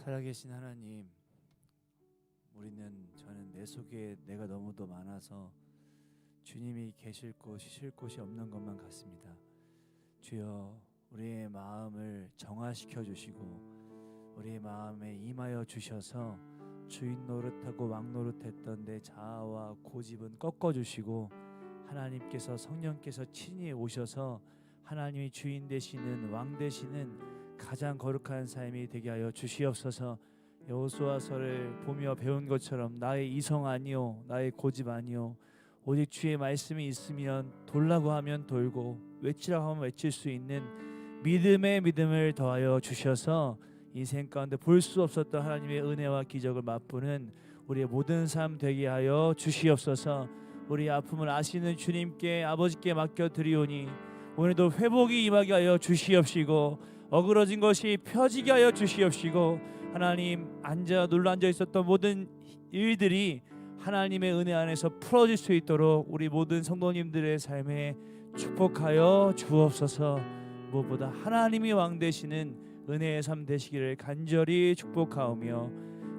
살아계신 하나님, 우리는 저는 내 속에 내가 너무도 많아서 주님이 계실 곳, 쉬실 곳이 없는 것만 같습니다. 주여, 우리의 마음을 정화시켜 주시고 우리의 마음에 임하여 주셔서 주인 노릇하고 왕 노릇했던 내 자아와 고집은 꺾어 주시고 하나님께서 성령께서 친히 오셔서 하나님이 주인 되시는 왕 되시는 가장 거룩한 삶이 되게 하여 주시옵소서. 여호수아서를 보며 배운 것처럼 나의 이성 아니요 나의 고집 아니요 오직 주의 말씀이 있으면 돌라고 하면 돌고 외치라고 하면 외칠 수 있는 믿음의 믿음을 더하여 주셔서 인생 가운데 볼 수 없었던 하나님의 은혜와 기적을 맛보는 우리의 모든 삶 되게 하여 주시옵소서. 우리 아픔을 아시는 주님께 아버지께 맡겨 드리오니 오늘도 회복이 임하게 하여 주시옵시고 어그러진 것이 펴지게 하여 주시옵시고 하나님 앉아 눌러 앉아 있었던 모든 일들이 하나님의 은혜 안에서 풀어질 수 있도록 우리 모든 성도님들의 삶에 축복하여 주옵소서. 무엇보다 하나님이 왕 되시는 은혜의 삶 되시기를 간절히 축복하오며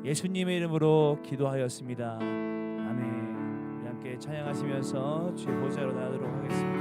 예수님의 이름으로 기도하였습니다. 아멘. 함께 찬양하시면서 주의 보좌로 나가도록 하겠습니다.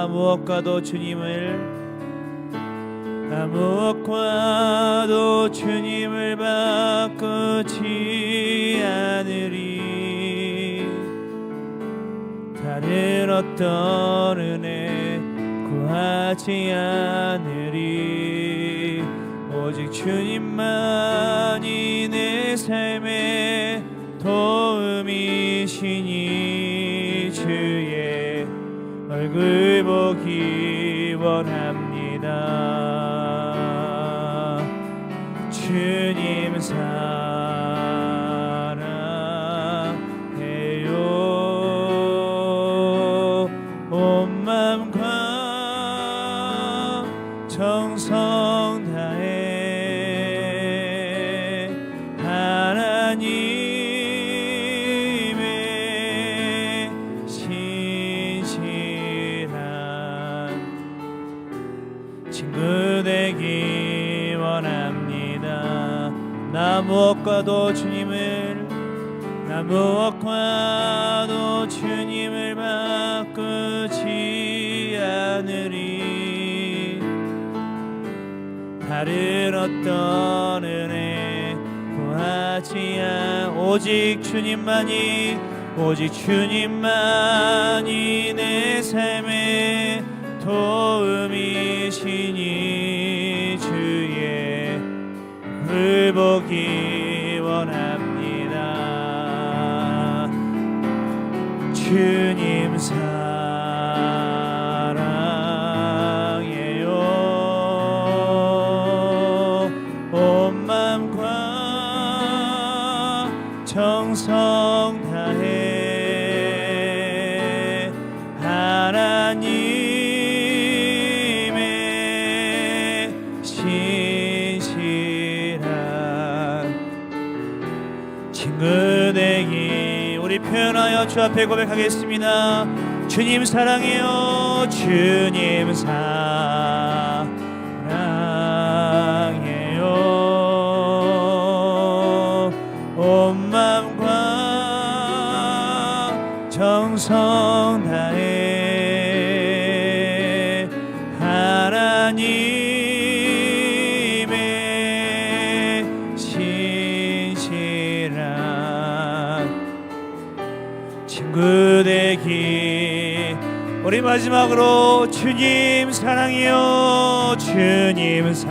나 무엇과도 주님을 나 무엇과도 주님을 바꾸지 않으리. 다른 어떤 은혜 구하지 않으리. 오직 주님만이 내 삶의 도움이시니 보기 원합니다. 주님 사 무엇과도 주님을 나 무엇과도 주님을 바꾸지 않으리. 다른 어떤 은혜 구하지 않 오직 주님만이 오직 주님만이 내 삶의 도움이시니 주의 글 보기 주 앞에 고백하겠습니다. 주님 사랑해요. 주님 사랑 마지막으로 주님 사랑해요 주님 사랑해요.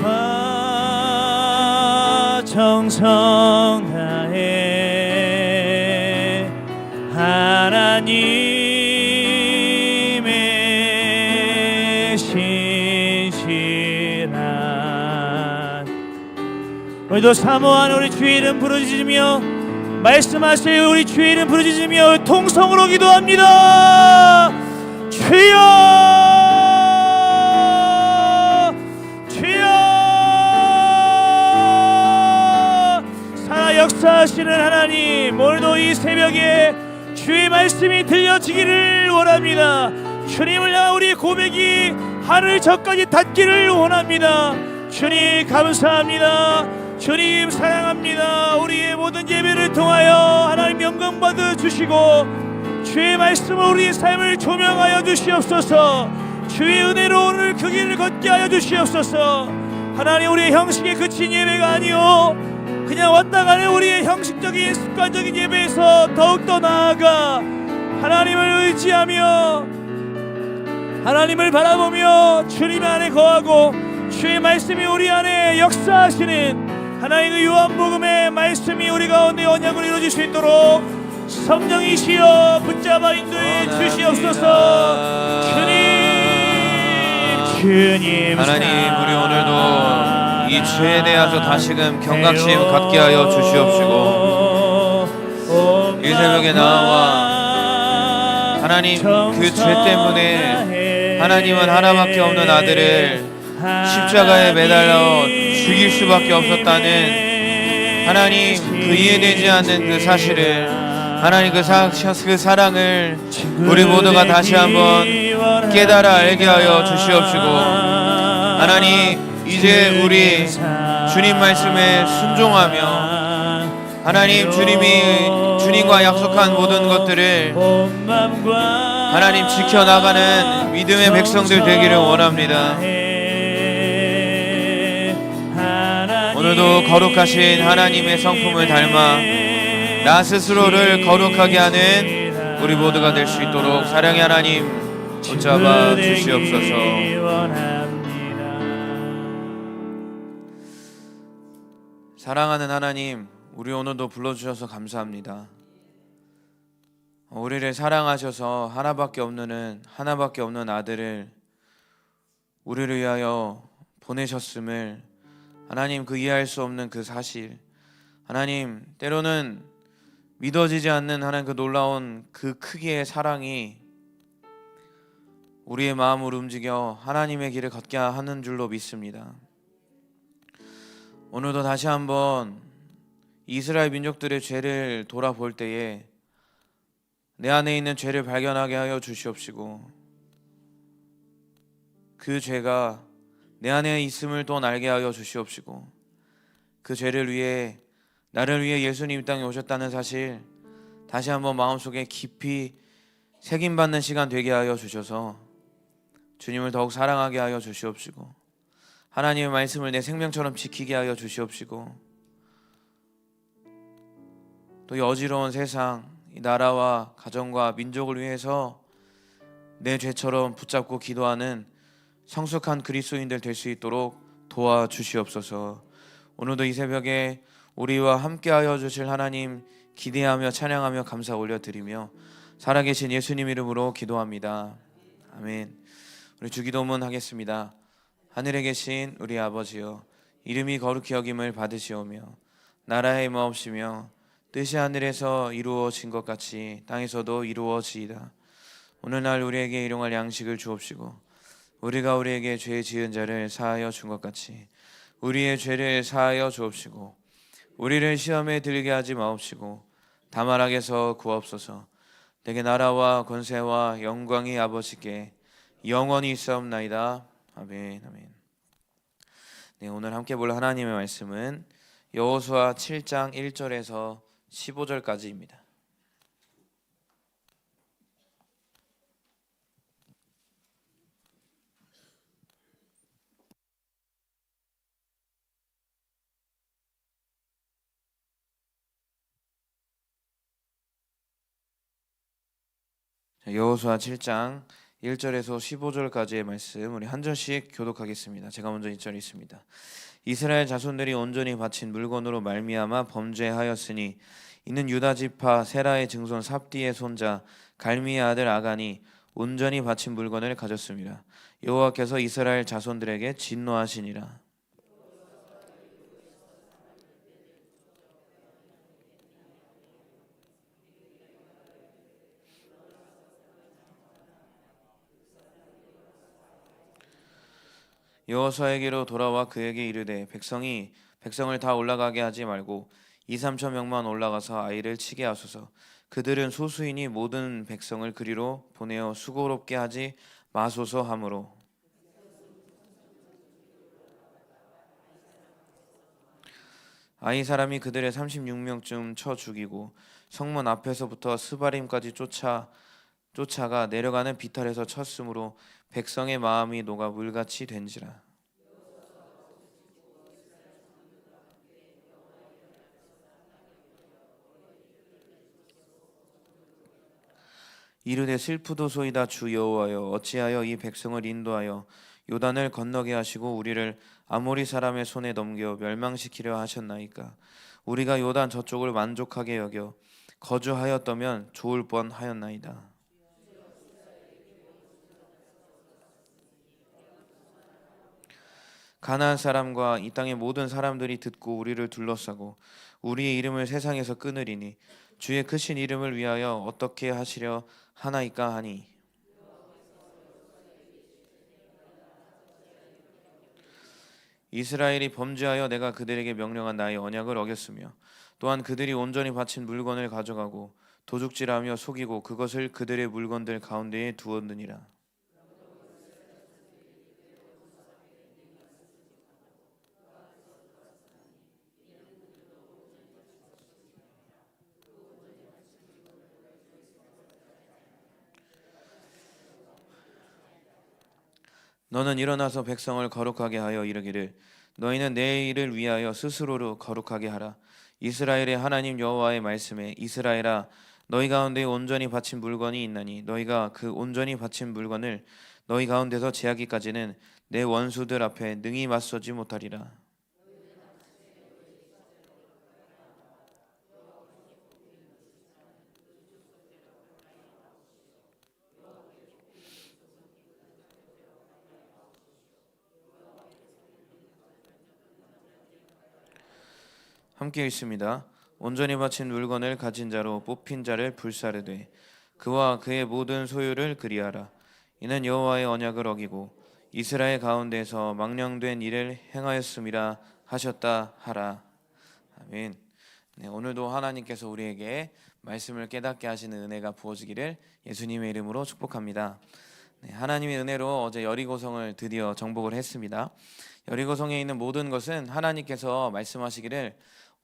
과 정성 다해 하나님 우리도 사모한 우리 주의 이름 부르짖으며 말씀하세요 우리 주의 이름 부르짖으며 통성으로 기도합니다. 주여! 역사하시는 하나님 오늘도 이 새벽에 주의 말씀이 들려지기를 원합니다. 주님을 향한 우리 고백이 하늘 저까지 닿기를 원합니다. 주님 감사합니다 주님 사랑합니다. 우리의 모든 예배를 통하여 하나님 영광 받아 주시고 주의 말씀으로 우리 삶을 조명하여 주시옵소서. 주의 은혜로 오늘 그 길을 걷게 하여 주시옵소서. 하나님 우리의 형식에 그친 예배가 아니오. 그냥 왔다 가는 우리의 형식적인 습관적인 예배에서 더욱 더 나아가 하나님을 의지하며 하나님을 바라보며 주님 안에 거하고 주의 말씀이 우리 안에 역사하시는 하나님의 요한복음의 말씀이 우리 가운데 언약을 이루어질 수 있도록 성령이시여 붙잡아 인도해 주시옵소서. 주님 주님 하나님 우리 오늘도 이 죄에 대해서 다시금 경각심 갖게 하여 주시옵시고 이 새벽에 나와 하나님 그 죄 때문에 하나님은 하나밖에 없는 아들을 십자가에 매달려 죽일 수밖에 없었다는 하나님 그 이해되지 않는 그 사실을 하나님 그, 사, 그 사랑을 우리 모두가 다시 한번 깨달아 알게 하여 주시옵시고 하나님 이제 우리 주님 말씀에 순종하며 하나님 주님이 주님과 약속한 모든 것들을 하나님 지켜나가는 믿음의 백성들 되기를 원합니다. 오늘도 거룩하신 하나님의 성품을 닮아 나 스스로를 거룩하게 하는 우리 모두가 될 수 있도록 사랑의 하나님 붙잡아 주시옵소서. 사랑하는 하나님, 우리 오늘도 불러주셔서 감사합니다. 우리를 사랑하셔서 하나밖에 없는 하나밖에 없는 아들을 우리를 위하여 보내셨음을 하나님 그 이해할 수 없는 그 사실 하나님 때로는 믿어지지 않는 하나님 그 놀라운 그 크기의 사랑이 우리의 마음을 움직여 하나님의 길을 걷게 하는 줄로 믿습니다. 오늘도 다시 한번 이스라엘 민족들의 죄를 돌아볼 때에 내 안에 있는 죄를 발견하게 하여 주시옵시고 그 죄가 내 안에 있음을 또 알게 하여 주시옵시고 그 죄를 위해 나를 위해 예수님 이 땅에 오셨다는 사실 다시 한번 마음속에 깊이 새김 받는 시간 되게 하여 주셔서 주님을 더욱 사랑하게 하여 주시옵시고 하나님의 말씀을 내 생명처럼 지키게 하여 주시옵시고 또이 어지러운 세상 이 나라와 가정과 민족을 위해서 내 죄처럼 붙잡고 기도하는 성숙한 그리스도인들 될 수 있도록 도와 주시옵소서. 오늘도 이 새벽에 우리와 함께하여 주실 하나님 기대하며 찬양하며 감사 올려드리며 살아계신 예수님 이름으로 기도합니다. 아멘. 우리 주기도문 하겠습니다. 하늘에 계신 우리 아버지여 이름이 거룩히 여김을 받으시오며 나라의 마옵시며 뜻이 하늘에서 이루어진 것 같이 땅에서도 이루어지이다. 오늘날 우리에게 일용할 양식을 주옵시고 우리가 우리에게 죄 지은 자를 사하여 준 것 같이 우리의 죄를 사하여 주옵시고 우리를 시험에 들게 하지 마옵시고 다만 악에서 구하옵소서. 내게 나라와 권세와 영광이 아버지께 영원히 있사옵나이다. 아멘 아멘. 네 오늘 함께 볼 하나님의 말씀은 여호수아 7장 1절에서 15절까지입니다 자, 여호수아 7장 1절에서 15절까지의 말씀 우리 한 절씩 교독하겠습니다. 제가 먼저 1절 있습니다. 이스라엘 자손들이 온전히 바친 물건으로 말미암아 범죄하였으니 이는 유다 지파 세라의 증손 삽디의 손자 갈미의 아들 아간이 온전히 바친 물건을 가졌습니다. 여호와께서 이스라엘 자손들에게 진노하시니라. 여호수아에게로 돌아와 그에게 이르되 백성이 백성을 다 올라가게 하지 말고 이 삼천 명만 올라가서 아이를 치게 하소서. 그들은 소수이니 모든 백성을 그리로 보내어 수고롭게 하지 마소서 하므로. 아이 사람이 그들의 36명쯤 쳐 죽이고 성문 앞에서부터 스바림까지 쫓아 쫓아가 내려가는 비탈에서 쳤으므로 백성의 마음이 녹아 물같이 된지라. 이르되 슬프도소이다 주 여호와여 어찌하여 이 백성을 인도하여 요단을 건너게 하시고 우리를 아모리 사람의 손에 넘겨 멸망시키려 하셨나이까? 우리가 요단 저쪽을 만족하게 여겨 거주하였다면 좋을 뻔하였나이다 가나안 사람과 이 땅의 모든 사람들이 듣고 우리를 둘러싸고 우리의 이름을 세상에서 끊으리니 주의 크신 이름을 위하여 어떻게 하시려 하나이까 하니? 이스라엘이 범죄하여 내가 그들에게 명령한 나의 언약을 어겼으며 또한 그들이 온전히 바친 물건을 가져가고 도둑질하며 속이고 그것을 그들의 물건들 가운데에 두었느니라 너는 일어나서 백성을 거룩하게 하여 이르기를 너희는 내 일을 위하여 스스로로 거룩하게 하라. 이스라엘의 하나님 여호와의 말씀에 이스라엘아 너희 가운데 온전히 바친 물건이 있나니 너희가 그 온전히 바친 물건을 너희 가운데서 제하기까지는 내 원수들 앞에 능히 맞서지 못하리라 함께 읽습니다. 온전히 바친 물건을 가진 자로 뽑힌 자를 불사르되 그와 그의 모든 소유를 그리하라. 이는 여호와의 언약을 어기고 이스라엘 가운데서 망령된 일을 행하였음이라 하셨다 하라. 아멘. 네, 오늘도 하나님께서 우리에게 말씀을 깨닫게 하시는 은혜가 부어지기를 예수님의 이름으로 축복합니다. 네, 하나님의 은혜로 어제 여리고성을 드디어 정복을 했습니다. 여리고성에 있는 모든 것은 하나님께서 말씀하시기를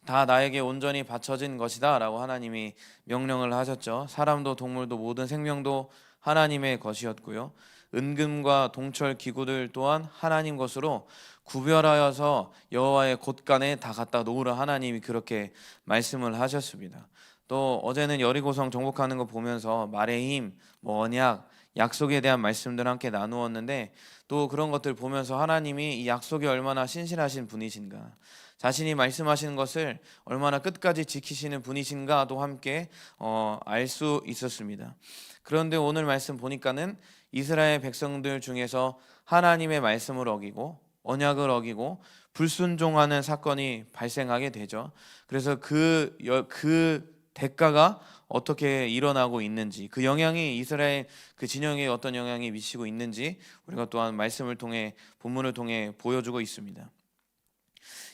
다 나에게 온전히 바쳐진 것이다라고 하나님이 명령을 하셨죠. 사람도 동물도 모든 생명도 하나님의 것이었고요. 은금과 동철 기구들 또한 하나님 것으로 구별하여서 여호와의 곳간에 다 갖다 놓으라 하나님이 그렇게 말씀을 하셨습니다. 또 어제는 여리고성 정복하는 거 보면서 말의 힘, 뭐 언약, 약속에 대한 말씀들 함께 나누었는데 또 그런 것들 보면서 하나님이 이 약속이 얼마나 신실하신 분이신가 자신이 말씀하시는 것을 얼마나 끝까지 지키시는 분이신가도 함께 어, 알 수 있었습니다. 그런데 오늘 말씀 보니까는 이스라엘 백성들 중에서 하나님의 말씀을 어기고 언약을 어기고 불순종하는 사건이 발생하게 되죠. 그래서 그, 여- 그 대가가 어떻게 일어나고 있는지 그 영향이 이스라엘 그 진영에 어떤 영향이 미치고 있는지 우리가 또한 말씀을 통해 본문을 통해 보여주고 있습니다.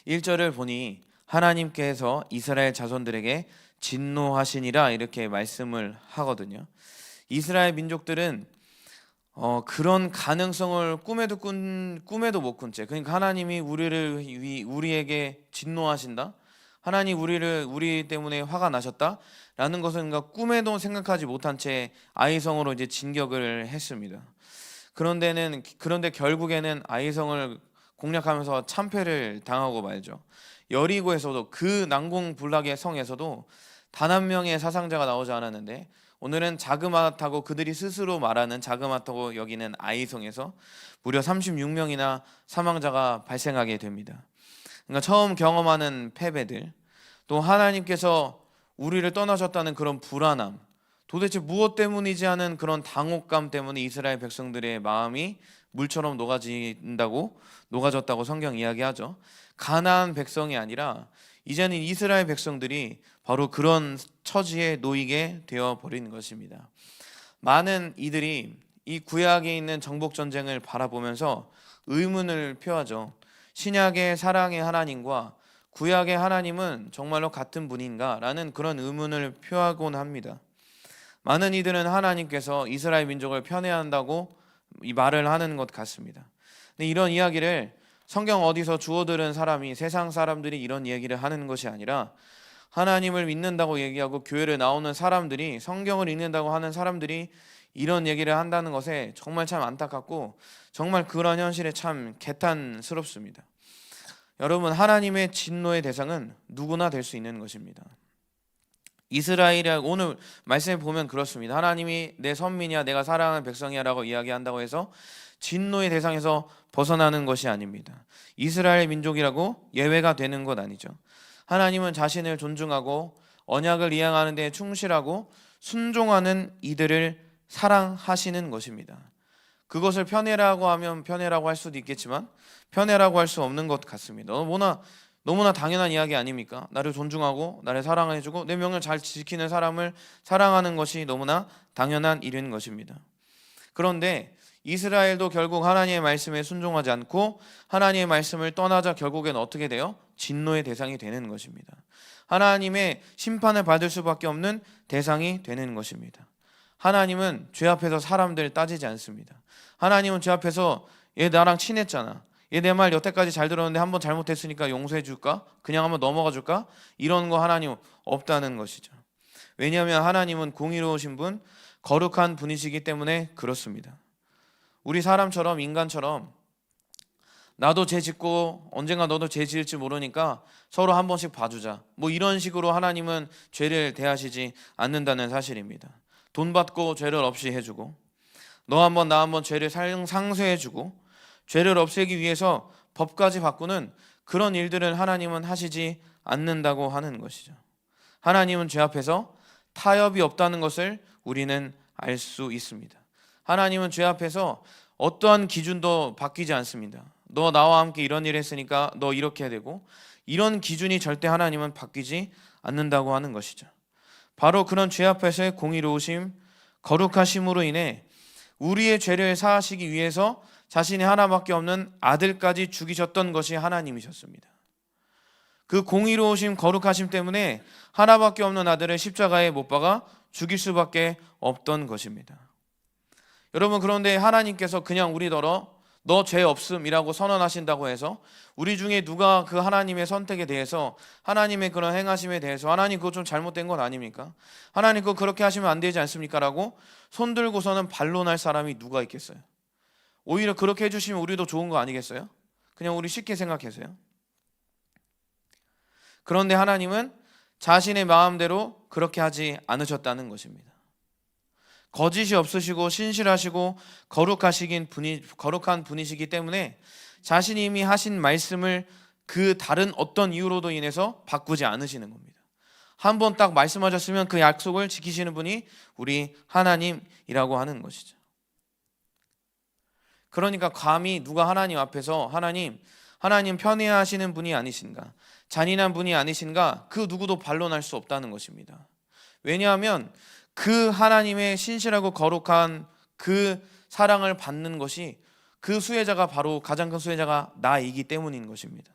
1절을 보니 하나님께서 이스라엘 자손들에게 진노하시니라 이렇게 말씀을 하거든요. 이스라엘 민족들은 어, 그런 가능성을 꿈에도 꾼 꿈에도 못 꾼 채. 그러니까 하나님이 우리를 위- 우리에게 진노하신다. 하나님 우리를 우리 때문에 화가 나셨다라는 것은 그러니까 꿈에도 생각하지 못한 채 아이성으로 이제 진격을 했습니다. 그런데는 그런데 결국에는 아이성을 공략하면서 참패를 당하고 말죠. 여리고에서도 그 난공불락의 성에서도 단 한 명의 사상자가 나오지 않았는데 오늘은 자그마하고 그들이 스스로 말하는 자그마하고 여기는 아이성에서 무려 36명이나 사망자가 발생하게 됩니다. 그러니까 처음 경험하는 패배들 또 하나님께서 우리를 떠나셨다는 그런 불안함, 도대체 무엇 때문이지 하는 그런 당혹감 때문에 이스라엘 백성들의 마음이 물처럼 녹아진다고 녹아졌다고 성경 이야기하죠. 가나안 백성이 아니라 이제는 이스라엘 백성들이 바로 그런 처지에 놓이게 되어 버린 것입니다. 많은 이들이 이 구약에 있는 정복 전쟁을 바라보면서 의문을 표하죠. 신약의 사랑의 하나님과 구약의 하나님은 정말로 같은 분인가라는 그런 의문을 표하곤 합니다. 많은 이들은 하나님께서 이스라엘 민족을 편애한다고 이 말을 하는 것 같습니다. 근데 이런 이야기를 성경 어디서 주워 들은 사람이 세상 사람들이 이런 얘기를 하는 것이 아니라 하나님을 믿는다고 얘기하고 교회를 나오는 사람들이 성경을 읽는다고 하는 사람들이 이런 얘기를 한다는 것에 정말 참 안타깝고 정말 그런 현실에 참 개탄스럽습니다. 여러분 하나님의 진노의 대상은 누구나 될 수 있는 것입니다. 이스라엘이 오늘 말씀에 보면 그렇습니다. 하나님이 내 선민이야 내가 사랑하는 백성이야라고 이야기한다고 해서 진노의 대상에서 벗어나는 것이 아닙니다. 이스라엘 민족이라고 예외가 되는 것 아니죠. 하나님은 자신을 존중하고 언약을 이행하는 데 충실하고 순종하는 이들을 사랑하시는 것입니다. 그것을 편애라고 하면 편애라고 할 수도 있겠지만 편애라고 할 수 없는 것 같습니다. 너무나 너무나 당연한 이야기 아닙니까? 나를 존중하고 나를 사랑해주고 내 명을 잘 지키는 사람을 사랑하는 것이 너무나 당연한 일인 것입니다. 그런데 이스라엘도 결국 하나님의 말씀에 순종하지 않고 하나님의 말씀을 떠나자 결국엔 어떻게 돼요? 진노의 대상이 되는 것입니다. 하나님의 심판을 받을 수밖에 없는 대상이 되는 것입니다. 하나님은 죄 앞에서 사람들 따지지 않습니다. 하나님은 죄 앞에서 얘 나랑 친했잖아. 얘 내 말 여태까지 잘 들었는데 한번 잘못했으니까 용서해 줄까? 그냥 한번 넘어가 줄까? 이런 거 하나님 없다는 것이죠. 왜냐하면 하나님은 공의로우신 분, 거룩한 분이시기 때문에 그렇습니다. 우리 사람처럼 인간처럼 나도 죄 짓고 언젠가 너도 죄 지을지 모르니까 서로 한 번씩 봐주자. 뭐 이런 식으로 하나님은 죄를 대하시지 않는다는 사실입니다. 돈 받고 죄를 없이 해주고 너 한번 나 한번 죄를 상쇄해주고 죄를 없애기 위해서 법까지 바꾸는 그런 일들을 하나님은 하시지 않는다고 하는 것이죠. 하나님은 죄 앞에서 타협이 없다는 것을 우리는 알 수 있습니다. 하나님은 죄 앞에서 어떠한 기준도 바뀌지 않습니다. 너 나와 함께 이런 일 했으니까 너 이렇게 해야 되고 이런 기준이 절대 하나님은 바뀌지 않는다고 하는 것이죠. 바로 그런 죄 앞에서의 공의로우심, 거룩하심으로 인해 우리의 죄를 사하시기 위해서 자신이 하나밖에 없는 아들까지 죽이셨던 것이 하나님이셨습니다. 그 공의로우심, 거룩하심 때문에 하나밖에 없는 아들을 십자가에 못 박아 죽일 수밖에 없던 것입니다. 여러분 그런데 하나님께서 그냥 우리더러 너 죄 없음이라고 선언하신다고 해서 우리 중에 누가 그 하나님의 선택에 대해서 하나님의 그런 행하심에 대해서 하나님 그거 좀 잘못된 건 아닙니까? 하나님 그거 그렇게 하시면 안 되지 않습니까라고 손 들고서는 반론할 사람이 누가 있겠어요? 오히려 그렇게 해주시면 우리도 좋은 거 아니겠어요? 그냥 우리 쉽게 생각해서요. 그런데 하나님은 자신의 마음대로 그렇게 하지 않으셨다는 것입니다. 거짓이 없으시고 신실하시고 거룩하시긴 분이 거룩한 분이시기 때문에 자신이 이미 하신 말씀을 그 다른 어떤 이유로도 인해서 바꾸지 않으시는 겁니다. 한 번 딱 말씀하셨으면 그 약속을 지키시는 분이 우리 하나님이라고 하는 것이죠. 그러니까 감히 누가 하나님 앞에서 하나님 하나님 편애하시는 분이 아니신가 잔인한 분이 아니신가 그 누구도 반론할 수 없다는 것입니다. 왜냐하면 그 하나님의 신실하고 거룩한 그 사랑을 받는 것이 그 수혜자가 바로 가장 큰 수혜자가 나이기 때문인 것입니다.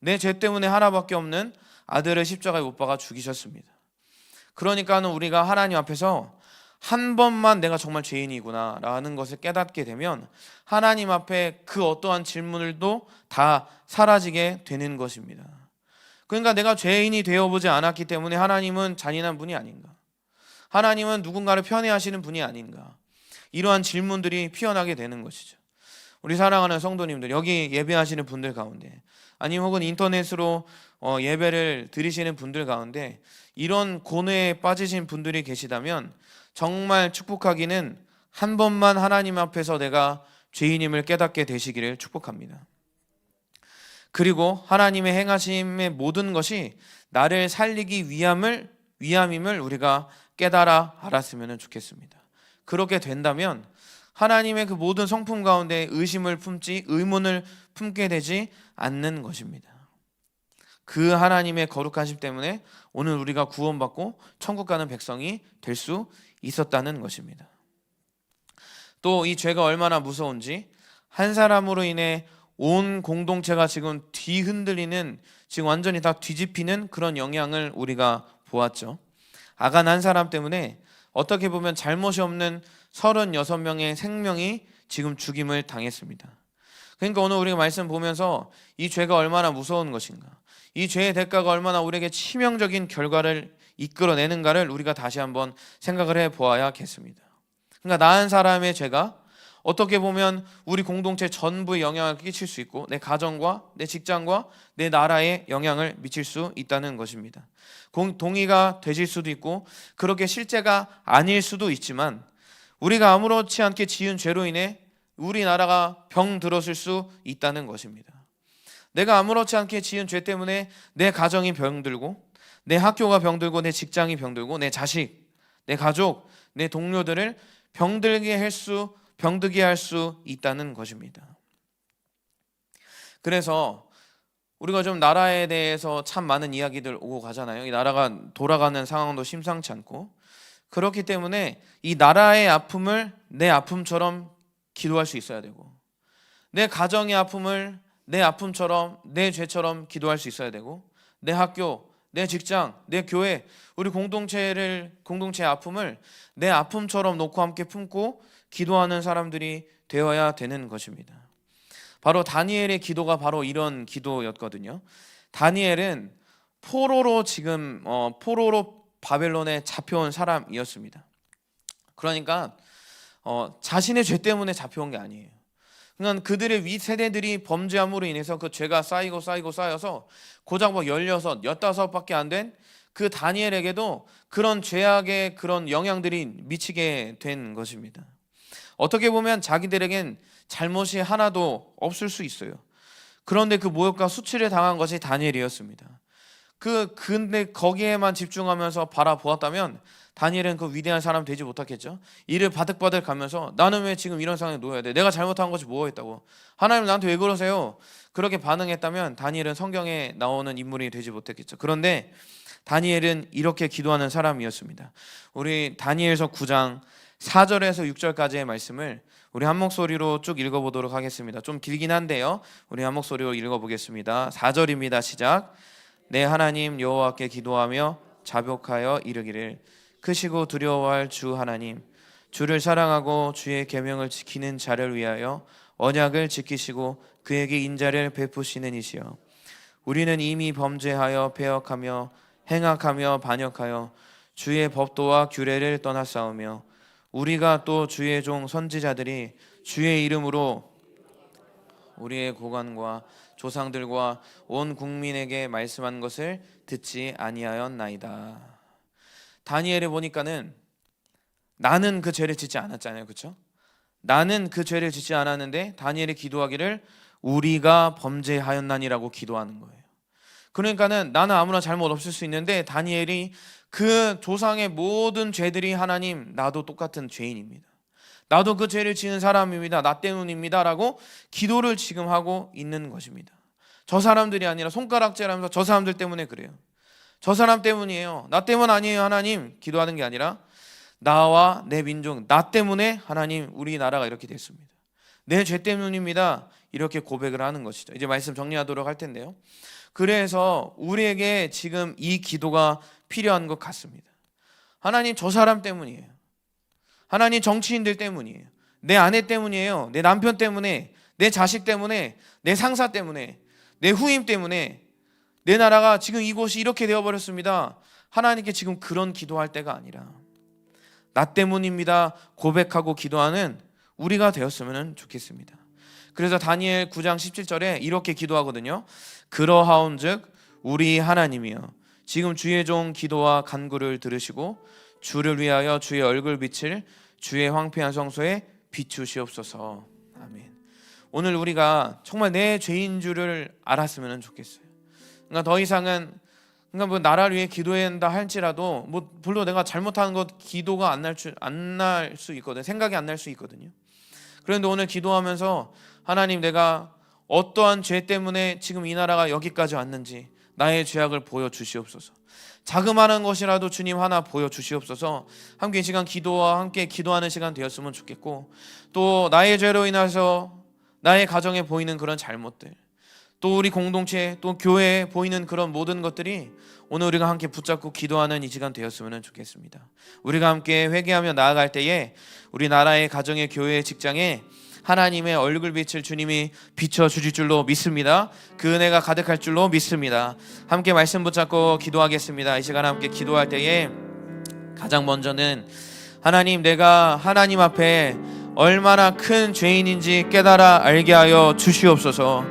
내 죄 때문에 하나밖에 없는 아들을 십자가에 못 박아 죽이셨습니다. 그러니까는 우리가 하나님 앞에서 한 번만 내가 정말 죄인이구나라는 것을 깨닫게 되면 하나님 앞에 그 어떠한 질문을도 다 사라지게 되는 것입니다. 그러니까 내가 죄인이 되어보지 않았기 때문에 하나님은 잔인한 분이 아닌가? 하나님은 누군가를 편애하시는 분이 아닌가? 이러한 질문들이 피어나게 되는 것이죠. 우리 사랑하는 성도님들 여기 예배하시는 분들 가운데 아니면 혹은 인터넷으로 어, 예배를 드리시는 분들 가운데 이런 고뇌에 빠지신 분들이 계시다면 정말 축복하기는 한 번만 하나님 앞에서 내가 죄인임을 깨닫게 되시기를 축복합니다. 그리고 하나님의 행하심의 모든 것이 나를 살리기 위함을 위함임을 우리가 깨달아 알았으면 좋겠습니다. 그렇게 된다면 하나님의 그 모든 성품 가운데 의심을 품지 의문을 품게 되지 않는 것입니다. 그 하나님의 거룩하심 때문에 오늘 우리가 구원받고 천국 가는 백성이 될 수 있었다는 것입니다. 또 이 죄가 얼마나 무서운지 한 사람으로 인해 온 공동체가 지금 뒤흔들리는 지금 완전히 다 뒤집히는 그런 영향을 우리가 보았죠. 아간 한 사람 때문에 어떻게 보면 잘못이 없는 36명의 생명이 지금 죽임을 당했습니다. 그러니까 오늘 우리가 말씀 보면서 이 죄가 얼마나 무서운 것인가, 이 죄의 대가가 얼마나 우리에게 치명적인 결과를 이끌어내는가를 우리가 다시 한번 생각을 해 보아야겠습니다. 그러니까 나한 사람의 죄가 어떻게 보면 우리 공동체 전부에 영향을 끼칠 수 있고 내 가정과 내 직장과 내 나라에 영향을 미칠 수 있다는 것입니다. 공- 동의가 되실 수도 있고 그렇게 실제가 아닐 수도 있지만 우리가 아무렇지 않게 지은 죄로 인해 우리나라가 병 들었을 수 있다는 것입니다. 내가 아무렇지 않게 지은 죄 때문에 내 가정이 병들고 내 학교가 병들고 내 직장이 병들고 내 자식, 내 가족, 내 동료들을 병들게 할 수 병들게 할 수 있다는 것입니다. 그래서 우리가 좀 나라에 대해서 참 많은 이야기들 오고 가잖아요. 이 나라가 돌아가는 상황도 심상치 않고 그렇기 때문에 이 나라의 아픔을 내 아픔처럼 기도할 수 있어야 되고 내 가정의 아픔을 내 아픔처럼 내 죄처럼 기도할 수 있어야 되고 내 학교, 내 직장, 내 교회, 우리 공동체를 공동체의 아픔을 내 아픔처럼 놓고 함께 품고 기도하는 사람들이 되어야 되는 것입니다. 바로 다니엘의 기도가 바로 이런 기도였거든요. 다니엘은 포로로 지금 어, 포로로 바벨론에 잡혀온 사람이었습니다. 그러니까 어, 자신의 죄 때문에 잡혀온 게 아니에요. 그러니까 그들의 위 세대들이 범죄함으로 인해서 그 죄가 쌓이고 쌓이고 쌓여서 고작 뭐 16, 15밖에 안 된 그 다니엘에게도 그런 죄악의 그런 영향들이 미치게 된 것입니다. 어떻게 보면 자기들에겐 잘못이 하나도 없을 수 있어요. 그런데 그 모욕과 수치를 당한 것이 다니엘이었습니다. 그 근데 거기에만 집중하면서 바라보았다면 다니엘은 그 위대한 사람 되지 못했겠죠. 이를 바득바득 가면서 나는 왜 지금 이런 상황에 놓여야 돼? 내가 잘못한 것이 뭐였다고? 하나님 나한테 왜 그러세요? 그렇게 반응했다면 다니엘은 성경에 나오는 인물이 되지 못했겠죠. 그런데 다니엘은 이렇게 기도하는 사람이었습니다. 우리 다니엘서 9장 4절에서 6절까지의 말씀을 우리 한 목소리로 쭉 읽어보도록 하겠습니다. 좀 길긴 한데요. 우리 한 목소리로 읽어보겠습니다. 4절입니다. 시작. 내 하나님 여호와께 기도하며 자복하여 이르기를. 크시고 두려워할 주 하나님 주를 사랑하고 주의 계명을 지키는 자를 위하여 언약을 지키시고 그에게 인자를 베푸시는 이시여. 우리는 이미 범죄하여 배역하며 행악하며 반역하여 주의 법도와 규례를 떠나싸우며 우리가 또 주의 종 선지자들이 주의 이름으로 우리의 고관과 조상들과 온 국민에게 말씀한 것을 듣지 아니하였나이다. 다니엘을 보니까는 나는 그 죄를 짓지 않았잖아요. 그렇죠? 나는 그 죄를 짓지 않았는데 다니엘이 기도하기를 우리가 범죄하였나니라고 기도하는 거예요. 그러니까는 나는 아무나 잘못 없을 수 있는데 다니엘이 그 조상의 모든 죄들이 하나님 나도 똑같은 죄인입니다. 나도 그 죄를 지은 사람입니다. 나 때문입니다라고 기도를 지금 하고 있는 것입니다. 저 사람들이 아니라 손가락질하면서 저 사람들 때문에 그래요. 저 사람 때문이에요. 나 때문 아니에요, 하나님. 기도하는 게 아니라 나와 내 민족, 나 때문에 하나님 우리나라가 이렇게 됐습니다. 내 죄 때문입니다. 이렇게 고백을 하는 것이죠. 이제 말씀 정리하도록 할 텐데요. 그래서 우리에게 지금 이 기도가 필요한 것 같습니다. 하나님 저 사람 때문이에요. 하나님 정치인들 때문이에요. 내 아내 때문이에요. 내 남편 때문에, 내 자식 때문에, 내 상사 때문에, 내 후임 때문에 내 나라가 지금 이곳이 이렇게 되어 버렸습니다. 하나님께 지금 그런 기도할 때가 아니라 나 때문입니다. 고백하고 기도하는 우리가 되었으면 좋겠습니다. 그래서 다니엘 9장 17절에 이렇게 기도하거든요. 그러하온즉 우리 하나님이여 지금 주의 종 기도와 간구를 들으시고 주를 위하여 주의 얼굴 빛을 주의 황폐한 성소에 비추시옵소서. 아멘. 오늘 우리가 정말 내 죄인 줄을 알았으면 좋겠어요. 그러니까 더 이상은 그러니까 뭐 나라를 위해 기도해야 한다 할지라도 뭐 물론 내가 잘못하는 것 기도가 안 날 줄 안 날 수 있거든 생각이 안 날 수 있거든요. 그런데 오늘 기도하면서 하나님 내가 어떠한 죄 때문에 지금 이 나라가 여기까지 왔는지 나의 죄악을 보여 주시옵소서. 자그마한 것이라도 주님 하나 보여 주시옵소서. 함께 이 시간 기도와 함께 기도하는 시간 되었으면 좋겠고 또 나의 죄로 인해서 나의 가정에 보이는 그런 잘못들 또 우리 공동체 또 교회에 보이는 그런 모든 것들이 오늘 우리가 함께 붙잡고 기도하는 이 시간 되었으면 좋겠습니다. 우리가 함께 회개하며 나아갈 때에 우리 나라의 가정의 교회의 직장에 하나님의 얼굴빛을 주님이 비춰 주실 줄로 믿습니다. 그 은혜가 가득할 줄로 믿습니다. 함께 말씀 붙잡고 기도하겠습니다. 이 시간 함께 기도할 때에 가장 먼저는 하나님 내가 하나님 앞에 얼마나 큰 죄인인지 깨달아 알게 하여 주시옵소서.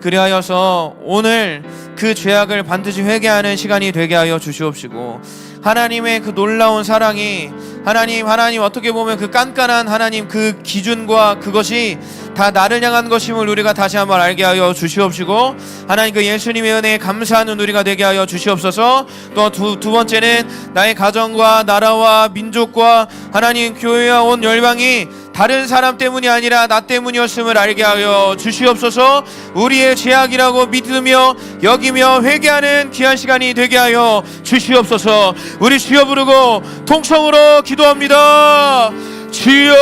그리하여서 오늘 그 죄악을 반드시 회개하는 시간이 되게 하여 주시옵시고 하나님의 그 놀라운 사랑이 하나님 하나님 어떻게 보면 그 깐깐한 하나님 그 기준과 그것이 다 나를 향한 것임을 우리가 다시 한번 알게 하여 주시옵시고 하나님 그 예수님의 은혜에 감사하는 우리가 되게 하여 주시옵소서. 또 두 두 번째는 나의 가정과 나라와 민족과 하나님 교회와 온 열방이 다른 사람 때문이 아니라 나 때문이었음을 알게 하여 주시옵소서. 우리의 죄악이라고 믿으며 여기며 회개하는 귀한 시간이 되게 하여 주시옵소서. 우리 주여 부르고 통성으로 기도합니다. 주여